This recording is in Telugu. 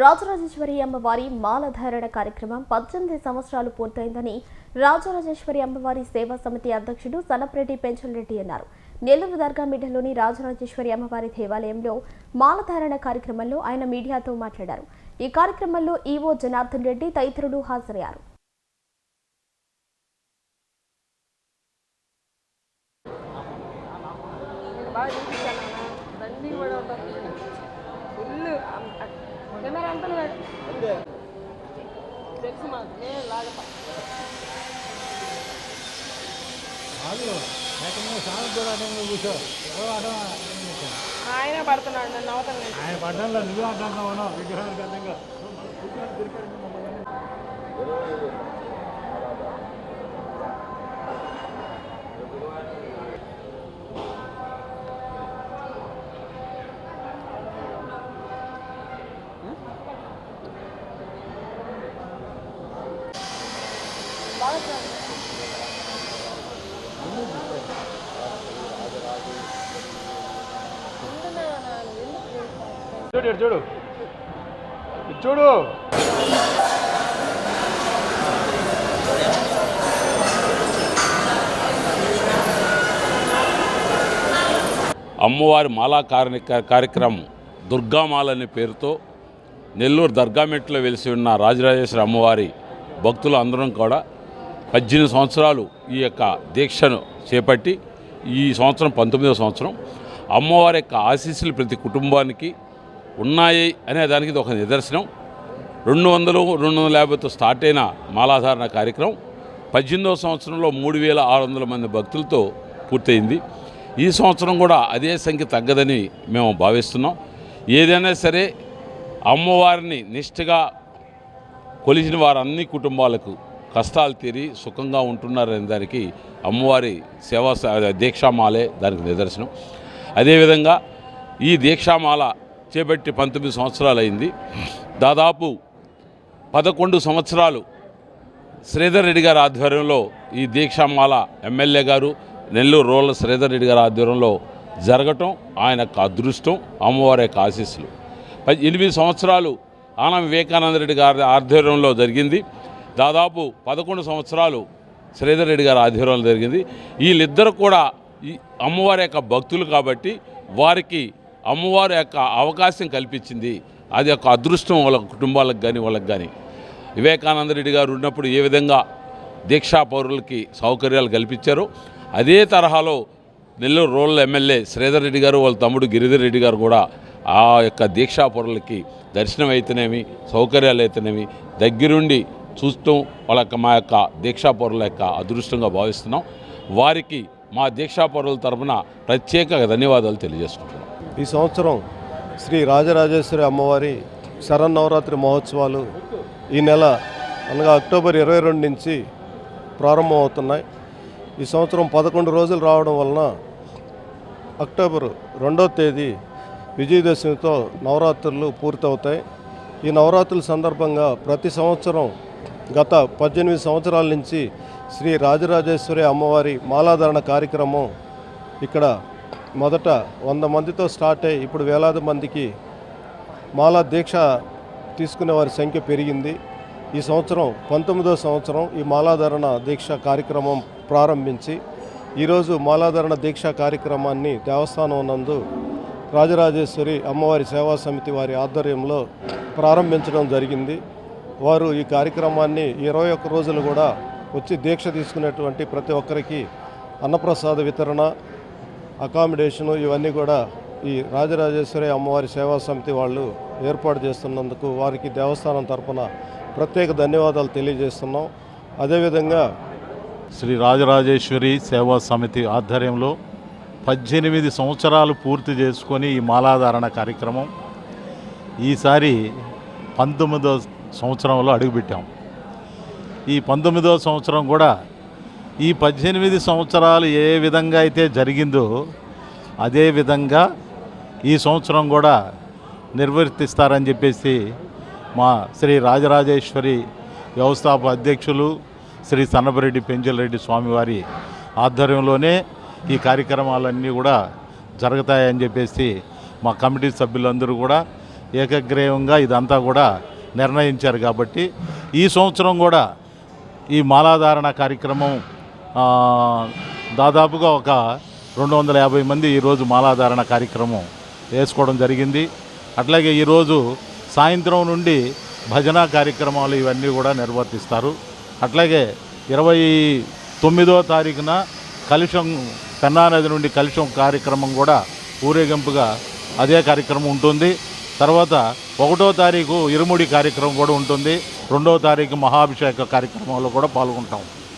రాజరాజేశ్వరి అమ్మవారి మాలధారణ కార్యక్రమం పద్దెనిమిది సంవత్సరాలు పూర్తయిందని రాజరాజేశ్వరి అమ్మవారి సేవా సమితి అధ్యక్షుడు సనపరెడ్డి పెంచలరెడ్డి అన్నారు. నెల్లూరు దర్గా మిడ్డలోని రాజరాజేశ్వరి అమ్మవారి దేవాలయంలో మాలధారణ కార్యక్రమంలో ఆయన మీడియాతో మాట్లాడారు. ఈ కార్యక్రమంలో ఈవో జనార్దన్ రెడ్డి తదితరులు హాజరయ్యారు. ఆయన పడుతున్నాడు నన్ను అవతల నుంచి ఆయన పడ్డంలో నువ్వే అడ్డంగా ఉన్నావు విగ్రహానికి అడ్డంగా చూడు చూడు. చూడు. అమ్మవారి మాలా కార్య కార్యక్రమం దుర్గామాల అనే పేరుతో నెల్లూరు దర్గామెట్లో వెలిసి ఉన్న రాజరాజేశ్వరి అమ్మవారి భక్తులు అందరం కూడా పద్దెనిమిది సంవత్సరాలు ఈ యొక్క దీక్షను చేపట్టి ఈ సంవత్సరం పంతొమ్మిదవ సంవత్సరం అమ్మవారి యొక్క ఆశీస్సులు ప్రతి కుటుంబానికి ఉన్నాయి అనే దానికి ఇది ఒక నిదర్శనం. రెండు వందలు రెండు వందల యాభైతో స్టార్ట్ అయిన మాలాధారణ కార్యక్రమం పద్దెనిమిదవ సంవత్సరంలో మూడు వేల ఆరు వందల మంది భక్తులతో పూర్తయింది. ఈ సంవత్సరం కూడా అదే సంఖ్య తగ్గదని మేము భావిస్తున్నాం. ఏదైనా సరే అమ్మవారిని నిష్ఠగా కొలిచిన వారు అన్ని కుటుంబాలకు కష్టాలు తీరి సుఖంగా ఉంటున్నారనే దానికి అమ్మవారి సేవా దీక్షామాలే దానికి నిదర్శనం. అదేవిధంగా ఈ దీక్షామాల చేపట్టి పంతొమ్మిది సంవత్సరాలు అయింది దాదాపు పదకొండు సంవత్సరాలు శ్రీధర్ రెడ్డి గారి ఆధ్వర్యంలో ఈ దీక్షామాల ఎమ్మెల్యే గారు నెల్లూరు రూరల్ శ్రీధర్ రెడ్డి గారి ఆధ్వర్యంలో జరగటం ఆయన యొక్క అదృష్టం అమ్మవారి యొక్క ఆశీస్సులు. పది- ఎనిమిది సంవత్సరాలు ఆనం వివేకానంద రెడ్డి గారి ఆధ్వర్యంలో జరిగింది. దాదాపు పదకొండు సంవత్సరాలు శ్రీధర్ రెడ్డి గారి ఆధ్వర్యంలో జరిగింది. వీళ్ళిద్దరు కూడా ఈ అమ్మవారి యొక్క భక్తులు కాబట్టి వారికి అమ్మవారి యొక్క అవకాశం కల్పించింది. అది ఒక అదృష్టం వాళ్ళ కుటుంబాలకు కానీ వాళ్ళకి కానీ వివేకానంద రెడ్డి గారు ఉన్నప్పుడు ఏ విధంగా దీక్షా పౌరులకి సౌకర్యాలు కల్పించారో అదే తరహాలో నెల్లూరు రూరల్ ఎమ్మెల్యే శ్రీధర్ రెడ్డి గారు వాళ్ళ తమ్ముడు గిరిధర్ రెడ్డి గారు కూడా ఆ యొక్క దీక్షా పౌరులకి దర్శనం అయితేనేమి సౌకర్యాలు అయితేనేమి దగ్గరుండి చూస్తూ వాళ్ళ యొక్క మా యొక్క దీక్షాపౌరుల యొక్క అదృష్టంగా భావిస్తున్నాం. వారికి మా దీక్షాపౌరుల తరఫున తరపున ప్రత్యేక ధన్యవాదాలు తెలియజేసుకుంటున్నాం. ఈ సంవత్సరం శ్రీ రాజరాజేశ్వరి అమ్మవారి శరన్నవరాత్రి మహోత్సవాలు ఈ నెల అనగా అక్టోబర్ ఇరవై రెండు నుంచి ప్రారంభమవుతున్నాయి. ఈ సంవత్సరం పదకొండు రోజులు రావడం వలన అక్టోబర్ రెండో తేదీ విజయదశమితో నవరాత్రులు పూర్తవుతాయి. ఈ నవరాత్రుల సందర్భంగా ప్రతి సంవత్సరం గత పద్దెనిమిది సంవత్సరాల నుంచి శ్రీ రాజరాజేశ్వరి అమ్మవారి మాలాధారణ కార్యక్రమం ఇక్కడ మొదట వంద మందితో స్టార్ట్ అయ్యి ఇప్పుడు వేలాది మందికి మాలా దీక్ష తీసుకునే వారి సంఖ్య పెరిగింది. ఈ సంవత్సరం పంతొమ్మిదో సంవత్సరం ఈ మాలాధారణ దీక్ష కార్యక్రమం ప్రారంభించి ఈరోజు మాలాధారణ దీక్ష కార్యక్రమాన్ని దేవస్థానం నందు రాజరాజేశ్వరి అమ్మవారి సేవా సమితి వారి ఆధ్వర్యంలో ప్రారంభించడం జరిగింది. వారు ఈ కార్యక్రమాన్ని ఇరవై ఒక్క రోజులు కూడా వచ్చి దీక్ష తీసుకునేటువంటి ప్రతి ఒక్కరికి అన్నప్రసాద వితరణ అకామిడేషను ఇవన్నీ కూడా ఈ రాజరాజేశ్వరి అమ్మవారి సేవా సమితి వాళ్ళు ఏర్పాటు చేస్తున్నందుకు వారికి దేవస్థానం తరపున ప్రత్యేక ధన్యవాదాలు తెలియజేస్తున్నాం. అదేవిధంగా శ్రీ రాజరాజేశ్వరి సేవా సమితి ఆధ్వర్యంలో పద్దెనిమిది సంవత్సరాలు పూర్తి చేసుకొని ఈ మాలాధారణ కార్యక్రమం. ఈసారి పంతొమ్మిదో సంవత్సరంలో అడుగుపెట్టాం ఈ పంతొమ్మిదో సంవత్సరం కూడా ఈ పద్దెనిమిది సంవత్సరాలు ఏ విధంగా అయితే జరిగిందో అదే విధంగా ఈ సంవత్సరం కూడా నిర్వర్తిస్తారని చెప్పేసి మా శ్రీ రాజరాజేశ్వరి వ్యవస్థాపక అధ్యక్షులు శ్రీ సన్నపరెడ్డి పెంచలరెడ్డి స్వామివారి ఆధ్వర్యంలోనే ఈ కార్యక్రమాలన్నీ కూడా జరుగుతాయని చెప్పేసి మా కమిటీ సభ్యులందరూ కూడా ఏకగ్రీవంగా ఇదంతా కూడా నిర్ణయించారు కాబట్టి ఈ సంవత్సరం కూడా ఈ మాలాధారణ కార్యక్రమం దాదాపుగా ఒక రెండు వందల యాభై మంది ఈరోజు మాలాధారణ కార్యక్రమం వేసుకోవడం జరిగింది. అట్లాగే ఈరోజు సాయంత్రం నుండి భజన కార్యక్రమాలు ఇవన్నీ కూడా నిర్వర్తిస్తారు. అట్లాగే ఇరవై తొమ్మిదో తారీఖున కలుషం పెన్నా నది నుండి కలుషం కార్యక్రమం కూడా ఊరేగింపుగా అదే కార్యక్రమం ఉంటుంది. తర్వాత ఒకటో తారీఖు ఇరుముడి కార్యక్రమం కూడా ఉంటుంది. రెండో తారీఖు మహాభిషేక కార్యక్రమంలో కూడా పాల్గొంటాం.